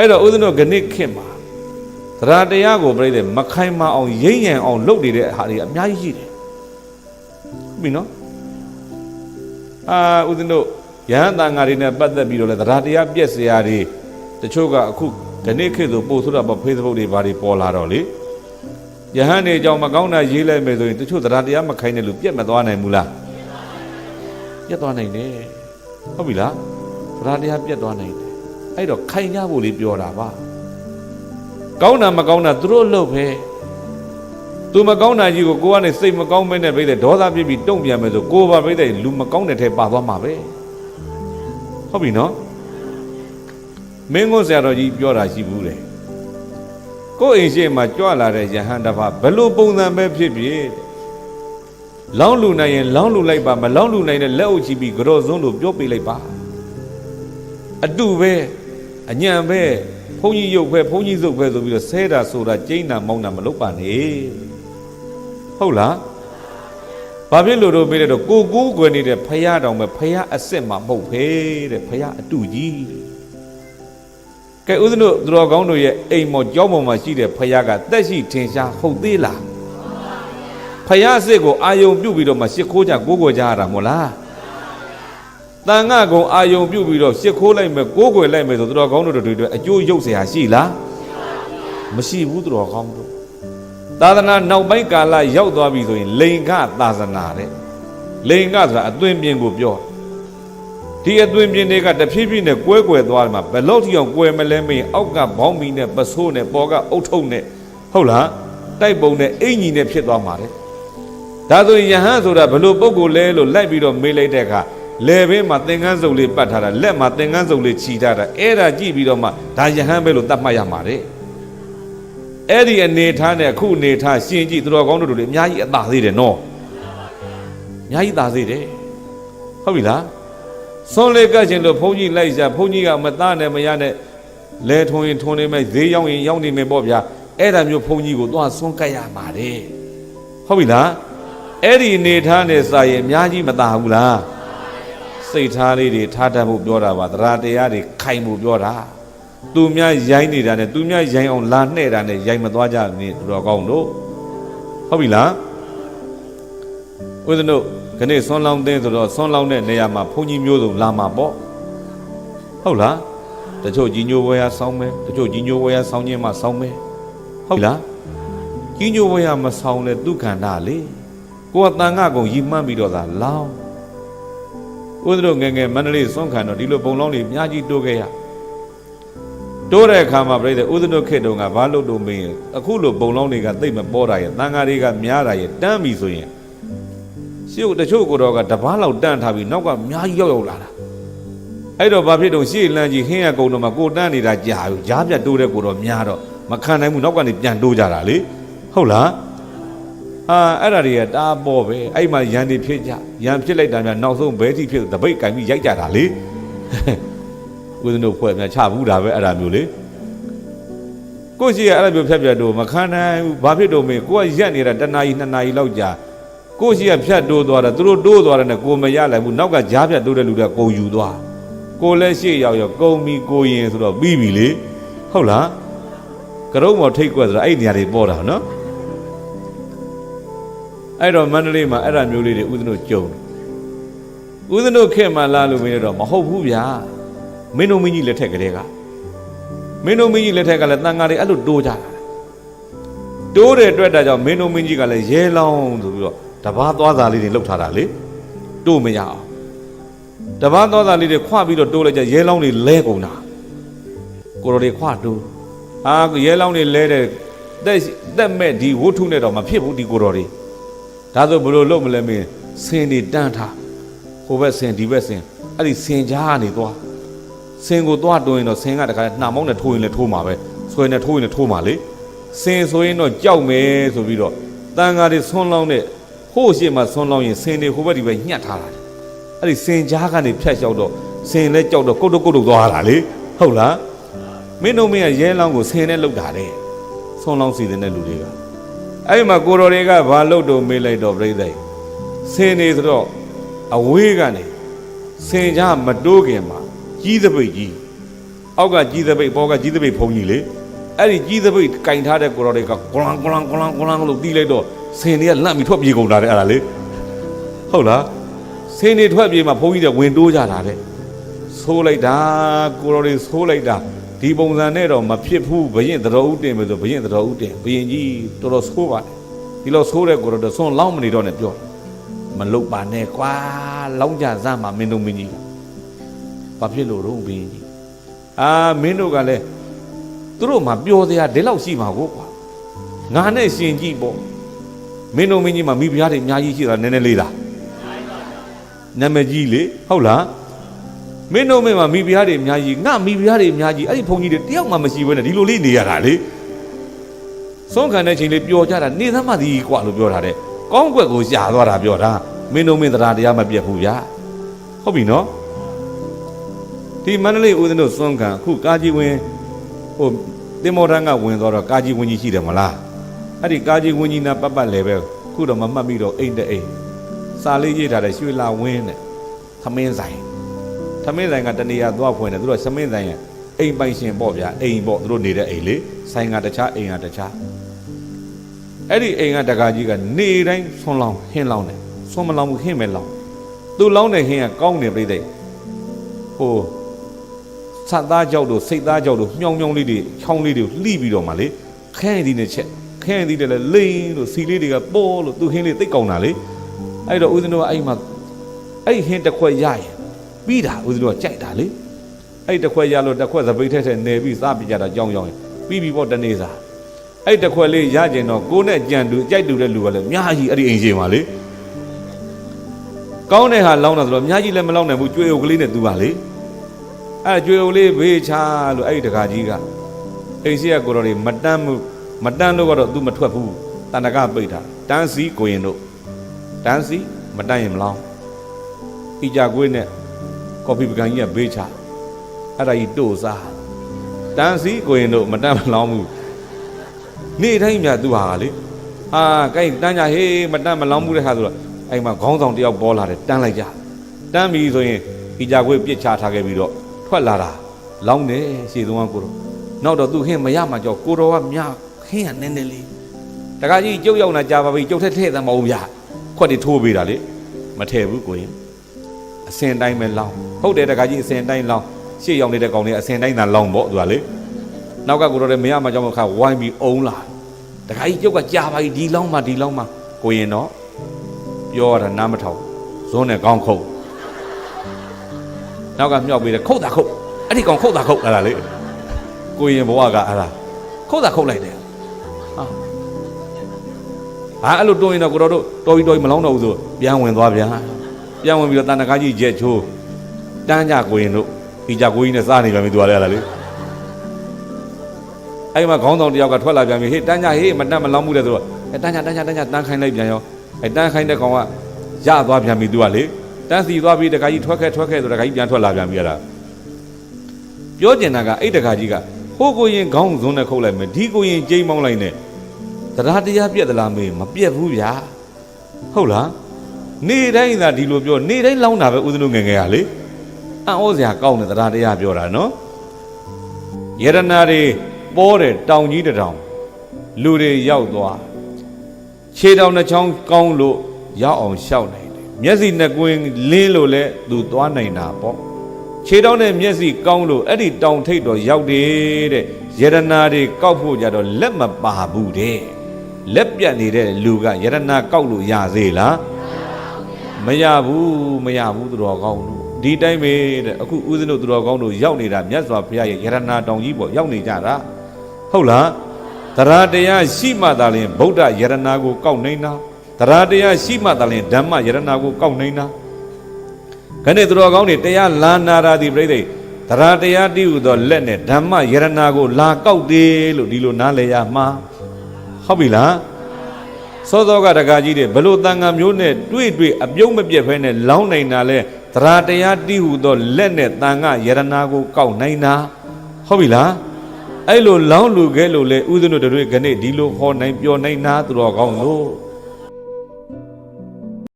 အဲ့တော့ဦးဇင်းတို့ဂဏိခင်မှာတရားတရားကိုပြိတဲ့မခိုင်မအောင်ရိမ့်ရန်အောင်လုပ်နေတဲ့ဟာတွေအများကြီးရှိတယ်ဟုတ်ပြီနော်အာဦးဇင်းတို့ယဟန်တန်ဃာတွေနဲ့ပတ်သက်ပြီးတော့လဲတရားတရားပြက်စရာတွေတချို့ကအခုဂဏိခေတ်ဆိုပို့ဆိုတာပေါ့ Facebook တွေဘာတွေပေါ်လာတော့လေယဟန်တွေအကြောင်းမကောင်းတာရေးလိုက်မယ်ဆိုရင်တချို့တရားတရားမခိုင်တဲ့လူပြက်မသွားနိုင်ဘူးလားပြက်သွားနိုင်တယ်ဟုတ်ပြီလားတရားတရားပြက်သွားနိုင်တယ် အဲ့တော့ခိုင်ကြဖို့လေးပြောတာပါကောင်းတာမကောင်းတာသူတို့လုပ်ပဲသူမကောင်းတာကြီးကိုကိုကနေစိတ်မကောင်းမဲနဲ့ပြိတဲ့ဒေါသပြစ်ပြီးတုံ့ပြန်မယ်ဆိုကိုပါပြိတဲ့လူမကောင်းတဲ့ထဲပါသွားမှာပဲဟုတ်ပြီနော်မင်းကိုဆရာတော်ကြီးပြောတာရှိဘူးလေကိုယ့်အိမ်ရှိမှာကြွလာတဲ့ယဟန်တစ်ပါးဘယ်လိုပုံစံပဲဖြစ်ဖြစ်လောင်းလူနိုင်ရင်လောင်းလူလိုက်ပါမလောင်းလူနိုင်တဲ့လက်အုပ်ချပြီးကြော့စွန်းလို့ပြောပြလိုက်ပါအတူပဲ အညံပဲဘုန်းကြီးရုပ်ပဲဘုန်းကြီးစုပ်ပဲဆိုပြီးတော့ဆဲတာဆိုတာကျိန်းတာမောင်းတာမလုပ်ပါနဲ့ဟုတ်လားဘာဖြစ်လို့တော့မေးတယ်တော့ကိုကူးကွယ်နေတဲ့ဖရာတောင်ပဲဖရာအစ်စ်မှာမဟုတ်ဖဲတဲ့ဖရာအတူကြီးကဲဦးဇင်းတို့သူတော်ကောင်းတို့ရဲ့အိမ်မော်ကြောင်းပေါ်မှာရှိတဲ့ဖရာကတက်ရှိထင်ရှားဟုတ်သေးလားဖရာအစ်စ်ကိုအာယုံပြုတ်ပြီးတော့မှရှ िख ိုးကြကိုးကွယ်ကြရတာမဟုတ်လား တန်ငါကုံအာယုံပြုတ်ပြီးတော့ရှ िख ိုးလိုက်မယ်ကိုးကွယ်လိုက်မယ်ဆိုသူတော်ကောင်းတို့တွေအတွက်အကျိုးရုပ်เสียရှိလားမရှိဘူးသူတော်ကောင်းတို့သာသနာနောက်ပိုင်းကာလရောက်သွားပြီဆိုရင်လိန်ကသာသနာတဲ့လိန်ကဆိုတာအသွင်ပြင်ကိုပြောဒီအသွင်ပြင်တွေကတဖြည်းဖြည်းနဲ့ကွဲကွယ်သွားတယ်မှာဘယ်လို့ထိအောင်ကွယ်မလဲမင်းအောက်ကဘောင်းမီနဲ့ပစိုးနဲ့ပေါ်ကအုတ်ထုံနဲ့ဟုတ်လားတိုက်ပုံနဲ့အင်ကြီးနဲ့ဖြစ်သွားမှာတဲ့ဒါဆိုရင်ယဟန်ဆိုတာဘယ်လို့ပုံကိုလဲလို့လိုက်ပြီးတော့မေးလိုက်တဲ့အခါ လေဘင်းမှာသင်္ကန်းစုပ်လေးပတ်ထားတာလက်မှာသင်္ကန်းစုပ်လေးခြီထားတာအဲ့ဒါကြည့်ပြီးတော့မှဒါယဟန်ပဲလို့သတ်မှတ်ရမှာတဲ့အဲ့ဒီအနေထားနဲ့အခုအနေထားရှင်ကြည့်သူတော်ကောင်းတို့တွေအများကြီးအသာသေးတယ်နော်အများကြီးသာသေးတယ်ဟုတ်ပြီလားဆွန်လေးကတ်ချင်လို့ဘုန်းကြီးလိုက်စားဘုန်းကြီးကမသားနဲ့မရနဲ့လဲထုံရင်ထုံနေမယ်ဈေးရောက်ရင်ရောက်နေမယ်ပေါ့ဗျာအဲ့ဒါမျိုးဘုန်းကြီးကိုသွားဆွန်ကတ်ရမှာတဲ့ဟုတ်ပြီလားအဲ့ဒီအနေထားနဲ့စာရင်အများကြီးမသာဘူးလား စိတ်ထားလေးတွေထားတတ်ဖို့ပြောတာပါတရားတရားတွေခိုင်ဖို့ပြောတာသူများရိုင်းနေတာနဲ့သူများရိုင်းအောင်လာနှဲ့တာနဲ့ရိုင်းမသွားကြနဲ့သူတော်ကောင်းတို့ဟုတ်ပြီလားဦးဇင်းတို့ခနေ့ဆွမ်းလောင်းသိဆိုတော့ဆွမ်းလောင်းတဲ့နေရာမှာဘုန်းကြီးမျိုးစုံလာမှာပေါ့ဟုတ်လားတချို့ကြီးညိုဝဲရဆောင်းမယ်တချို့ကြီးညိုဝဲရဆောင်းခြင်းမှဆောင်းမယ်ဟုတ်လားကြီးညိုဝဲရမဆောင်းတဲ့ဒုက္ခန္တာလေကိုယ်ကတန်ခါကုံရီမှန်းပြီးတော့သာလောင်း ဦးဇင်းတို့ငယ်ငယ်မန္တလေးစွန့်ခံတော့ဒီလိုပုံလောင်းတွေအများကြီးတိုးခဲ့ရတိုးတဲ့အခါမှာပြိတ္တဥဒ္ဒနုခေတုံကဘာလို့လို့မင်းအခုလိုပုံလောင်းတွေကသိမ့်မပေါ်တာရဲ့တန်ဃာတွေကများတာရဲ့တန်းပြီဆိုရင်ရှေ့တချို့ကိုတော့ကတပားလောက်တန်းထားပြီးနောက်ကများကြီးရောက်ရောက်လာတာအဲ့တော့ဘာဖြစ်တော့ရှေ့လမ်းကြီးဟင်းရကုံတော့မှကိုတန်းနေတာကြာပြီကြားပြတ်တိုးတဲ့ကိုတော့များတော့မခံနိုင်ဘူးနောက်ကနေပြန်တိုးကြတာလေဟုတ်လား အာအဲ့ဒါတွေကတားပေါ်ပဲအဲ့မှာရန်တွေဖြစ်ကြရန်ဖြစ်လိုက်တာများနောက်ဆုံးဘဲတိဖြစ်တပိတ်ကင်ပြီးရိုက်ကြတာလေဦးဇင်းတို့ဖွဲ့များချဘူးတာပဲအဲ့ဒါမျိုးလေကိုယ့်ရှိရအဲ့ဒါမျိုးဖြတ်ဖြတ်တော့မခံနိုင်ဘူးဘာဖြစ်တော့မင်းကိုကရက်နေတာတနာရီနှစ်နာရီလောက်ကြာကိုယ့်ရှိရဖြတ်တိုးသွားတာသူတို့တိုးသွားတယ်နဲ့ကိုမရလိုက်ဘူးနောက်ကကြားဖြတ်တိုးတဲ့လူတွေကကုန်ယူသွားကိုလည်းရှေ့ရောက်ရောက်ကုန်ပြီကိုရင်ဆိုတော့ပြီးပြီလေဟုတ်လားကရုံးမော်ထိတ်ကွက်ဆိုတာအဲ့ဒီနေရာတွေပေါ်တာနော် အဲ့တော့မန္တလေးမှာအဲ့ဒါမျိုးလေးတွေဦးဇင်းတို့ကြုံဦးဇင်းတို့ခေတ်မှလာလို့မင်းတော့မဟုတ်ဘူးဗျာမင်းတို့မင်းကြီးလက်ထက်ကလေးကမင်းတို့မင်းကြီးလက်ထက်ကလည်းတန်ဃာတွေအဲ့လိုတိုးကြတာတိုးတဲ့အတွက်ဒါကြောင့်မင်းတို့မင်းကြီးကလည်းရဲလောင်းဆိုပြီးတော့တပားသွားစာလေးတွေလှုပ်ထားတာလေတိုးမရအောင်တပားသွားစာလေးတွေခွပြီးတော့တိုးလိုက်ကြရဲလောင်းတွေလဲကုန်တာကိုရိုတွေခွတိုးအာရဲလောင်းတွေလဲတဲ့တက်တက်မဲ့ဒီဝုထုနဲ့တော့မဖြစ်ဘူးဒီကိုရိုတွေ ဒါဆိုဘယ်လိုလုပ်မလဲမင်းစင်တွေတန်းထားဟိုဘက်စင်ဒီဘက်စင်အဲ့ဒီစင်ကြားကနေသွားစင်ကိုသွားတွင်းတော့စင်ကတခါနှာမောင်းနဲ့ထိုးရင်လည်းထိုးမှာပဲဆွဲနဲ့ထိုးရင်လည်းထိုးမှာလေစင်ဆိုရင်တော့ကြောက်မယ်ဆိုပြီးတော့တန်ဃာတွေဆွန်းလောင်းတဲ့ဟိုးရှိမှဆွန်းလောင်းရင်စင်တွေဟိုဘက်ဒီဘက်ညှက်ထားတာအဲ့ဒီစင်ကြားကနေဖြတ်လျှောက်တော့စင်လည်းကြောက်တော့ကုတ်တုတ်ကုတ်တုတ်သွားတာလေဟုတ်လားမင်းတို့မင်းကရဲလောင်းကိုစင်နဲ့လှုပ်တာလေဆွန်းလောင်းစီတဲ့လူတွေက အဲ့ဒီမှာကိုတော်တွေကဘာလှုပ်တော့မေးလိုက်တော့ပြိဿစင်နေဆိုတော့အဝေးကနေစင်ကြားမတိုးခင်မှာကြီးသပိတ်ကြီးအောက်ကကြီးသပိတ်ပေါ်ကကြီးသပိတ်ဖုံကြီးလေအဲ့ဒီကြီးသပိတ်ကင်ထားတဲ့ကိုတော်တွေကဂလန်ဂလန်ဂလန်ဂလန်လို့တီးလိုက်တော့ဆင်တွေကလန့်ပြီးထွက်ပြေးကုန်တာတဲ့အဲ့ဒါလေဟုတ်လားဆင်တွေထွက်ပြေးမှဘုန်းကြီးတွေဝင်တိုးကြတာတဲ့ဆိုးလိုက်တာကိုတော်တွေဆိုးလိုက်တာ ဒီပုံစံနဲ့တော့မဖြစ်ဘူးဘရင်သတော်ဦးတင်မယ်ဆိုဘရင်သတော်ဦးတင်ဘရင်ကြီးတော်တော်ဆိုးပါတယ်ဒီလိုဆိုးတဲ့ကိုတော်တွေဆွန်လောင်းမနေတော့နဲ့ပြောမလုတ်ပါနဲ့ကွာလောင်းကြစမ်းမှာမင်းတို့မင်းကြီးဘာဖြစ်လို့တော့ဘရင်ကြီးအာမင်းတို့ကလည်းသူတို့မှပျော်စရာဒီလောက်ရှိမှာကိုကွာငါနဲ့ရှင်ကြည့်ပေါ့မင်းတို့မင်းကြီးမှာမိဖုရားတွေအများကြီးရှိတာနည်းနည်းလေးလားနာမည်ကြီးလေဟုတ်လား မင်းတို့မင်းမှာမိဖုရားတွေအများကြီးငါမိဖုရားတွေအများကြီးအဲ့ဒီဘုန်းကြီးတွေတယောက်မှမရှိဘဲနဲ့ဒီလိုလေးနေရတာလေဆုံးခံတဲ့ချိန်လေးပျော်ကြတာနေသမ်းမသည်ကွာလို့ပြောတာတဲ့ကောင်းကွက်ကိုရှာသွားတာပြောတာမင်းတို့မင်းတရားတရားမပြတ်ဘူးဗျာဟုတ်ပြီနော်ဒီမန္တလေးဦးဇင်းတို့စွန့်ခံအခုကာကြီးဝင်ဟိုတင်မော်ထန်းကဝင်သွားတော့ကာကြီးဝင်ကြီးရှိတယ်မလားအဲ့ဒီကာကြီးဝင်ကြီးနာပတ်ပတ်လဲပဲခုတော့မမှတ်မိတော့အိမ်တဲ့အိမ်စာလေးရေးထားတဲ့ရွှေလာဝင်းတဲ့သမင်းဆိုင် သမင်းဆိုင်ကတနေရာသွားဖွင့်တယ်သူတို့သမင်းဆိုင်ရဲ့အိမ်ပိုင်ရှင်ပေါ့ဗျာအိမ်ပေါ့သူတို့နေတဲ့အိမ်လေဆိုင်ကတခြားအိမ်ကတခြားအဲ့ဒီအိမ်ကတကာကြီးကနေတိုင်းဆွန်လောင်းဟင်းလောင်းတယ်ဆွန်မလောင်းဘူးဟင်းပဲလောင်းသူလောင်းတဲ့ဟင်းကကောင်းတယ်ပြိတ္တိဟိုဆတ်သားကြောက်တို့စိတ်သားကြောက်တို့မြှောင်မြှောင်လေးတွေချောင်းလေးတွေကိုလှိပြီးတော့မှလေခဲရင်ဒီနဲ့ချက်ခဲရင်ဒီတယ်လေလိမ့်လို့စီလေးတွေကပေါ်လို့သူဟင်းလေးသိပ်ကောင်းတာလေအဲ့တော့ဦးဇင်းတို့ကအဲ့မှာအဲ့ဟင်းတစ်ခွက်ရရင် ပြီးတာဦးဇင်းတို့ကကြိုက်တာလေအဲ့တစ်ခွက်ရလို့တစ်ခွက်စပိတ်ထက်ထက်နေပြီးစားပြကြတာကြောင်းကြောင်းရင်ပြီးပြီးပေါ့တနေ့စားအဲ့တစ်ခွက်လေးရကျင်တော့ကိုနဲ့ကြံတူကြိုက်တူတဲ့လူကလည်းအများကြီးအဲ့ဒီအိမ်ရှင်ပါလေကောင်းတဲ့ဟာလောင်းတာဆိုတော့အများကြီးလည်းမလောင်းနိုင်ဘူးကြွေအုပ်ကလေးနဲ့သူပါလေအဲ့ကြွေုံလေးဘေးချလို့အဲ့ဒီတကာကြီးကအိမ်ရှိရကိုတော်တွေမတန်းမှုမတန်းလို့ကတော့ तू မထွက်ဘူးတန်တကပိတ်တာတန်းစီကိုရင်တို့တန်းစီမတန်းရင်မလောင်းဤကြကွေးနဲ့ ကော်ဖီပကံကြီးကဘေးချအဲ့ဒါကြီးတို့စားတန်းစီကိုရင်တို့မတန်းမလောင်းဘူးနေ့တိုင်းမြတ်သူဟာလေအာကိုင်တန်းကြဟေးမတန်းမလောင်းဘူးတဲ့ဟာဆိုတော့အဲ့မှာခေါင်းဆောင်တယောက်ပေါ်လာတယ်တန်းလိုက်ကြတန်းပြီဆိုရင်ဤကြကွေးပြစ်ချထားခဲ့ပြီးတော့ထွက်လာတာလောင်းတယ်ရှေ့သုံးကကိုတော့နောက်တော့သူခင်းမရမှကြောကိုတော်ကမြခင်းရနည်းနည်းလေးတခါကြီးကျုပ်ရောက်လာကြပါပြီကျုပ်ထက်ထည့်သမအောင်ဗျာခွက်တွေထိုးပေးတာလေမထည့်ဘူးကိုရင် အစင်တိုင်းပဲလောင်းဟုတ်တယ်တခါကြီးအစင်တိုင်းလောင်းရှေ့ရောက်နေတဲ့ကောင်လေးအစင်တိုင်းသာလောင်းပေါ့သူကလေနောက်ကကိုတော်လည်းမရမှကြောခါဝိုင်းပြီးအုံးလာတခါကြီးကျုပ်ကကြာပါပြီဒီလောင်းမှဒီလောင်းမှကိုရင်တော့ပြောရတာနားမထောင်ဇွန်းနဲ့ကောင်းခုတ်နောက်ကမြောက်ပေးတယ်ခုတ်တာခုတ်အဲ့ဒီကောင်ခုတ်တာခုတ်အဲ့ဒါလေကိုရင်ဘဝကအဲ့ဒါခုတ်တာခုတ်လိုက်တယ်ဟာဟာအဲ့လိုတွန်းရင်တော့ကိုတော်တို့တော်ပြီးတော်ပြီးမလောင်းတော့ဘူးဆိုပြန်ဝင်သွားပြန် ပြန်ဝင်ပြီးတော့တန်တကားကြီးကျက်ချိုးတန်းကြကိုရင်တို့ဒီကြကိုကြီးနဲ့စားနေပြန်ပြီသူကလည်းအဲ့ဒါလေအဲ့မှာခေါင်းဆောင်တယောက်ကထွက်လာပြန်ပြီဟေးတန်းကြဟေးမတတ်မလောင်းမှုတဲ့ဆိုတော့အဲတန်းကြတန်းကြတန်းကြတန်းခိုင်းလိုက်ပြန်ရောအဲတန်းခိုင်းတဲ့ကောင်ကရသွားပြန်ပြီသူကလေတန်းစီသွားပြီးတခါကြီးထွက်ခဲ့ထွက်ခဲ့ဆိုတခါကြီးပြန်ထွက်လာပြန်ပြီအဲ့ဒါပြောကျင်တာကအဲ့တခါကြီးကဟိုကိုရင်ခေါင်းစွန်းနဲ့ခုတ်လိုက်မယ်ဒီကိုရင်ကြိမ်းမောင်းလိုက်နဲ့တရားတရားပြက်သလားမေးမပြက်ဘူးဗျာဟုတ်လား နေတိုင်းသာဒီလိုပြောနေတိုင်းလောင်းတာပဲဦးဇင်းတို့ငယ်ငယ်ကလေအံ့ဩစရာကောင်းတဲ့တရားတရားပြောတာနော်ယရနာတွေပေါ်တယ်တောင်ကြီးတစ်တောင်လူတွေရောက်သွားခြေတောင်တစ်ချောင်းကောင်းလို့ရောက်အောင်ရှောက်နိုင်တယ်မျက်စိနှစ်ကွင်းလင်းလို့လဲသူသွားနိုင်တာပေါ့ခြေတောင်းနဲ့မျက်စိကောင်းလို့အဲ့ဒီတောင်ထိပ်တော့ရောက်တယ်တဲ့ယရနာတွေကောက်ဖို့ကြတော့လက်မပါဘူးတဲ့လက်ပြတ်နေတဲ့လူကယရနာကောက်လို့ရသေးလား မရဘူးမရဘူးသူတော်ကောင်းတို့ဒီတိုင်းပဲတဲ့အခုဦးဇင်းတို့သူတော်ကောင်းတို့ရောက်နေတာမြတ်စွာဘုရားရဲ့ယရနာတောင်ကြီးပေါ့ရောက်နေကြတာဟုတ်လားတရားတရားရှိမှသာလျှင်ဗုဒ္ဓယရနာကိုကောက်နိုင်တာတရားတရားရှိမှသာလျှင်ဓမ္မယရနာကိုကောက်နိုင်တာခဏသူတော်ကောင်းတွေတရားလာနာရာဒီပြိဋိဒိတရားတရားတည်ဟူသောလက်နဲ့ဓမ္မယရနာကိုလာကောက်တယ်လို့ဒီလိုနားလည်ရမှာဟုတ်ပြီလား စောစောကတကားကြီးတွေဘလို့တန်ငံမျိုးနဲ့တွေ့တွေ့အပြုံးမပြတ်ဖဲနဲ့လောင်းနိုင်တာလဲတရားတရားတည်ဟူသောလက်နဲ့တန်ခယရနာကိုကောက်နိုင်တာဟုတ်ပြီလားအဲ့လိုလောင်းလူခဲလို့လေဥဒ္ဒနုတွေခဏဒီလိုဟောနိုင်ပြောနိုင်တာသူတော်ကောင်းလို့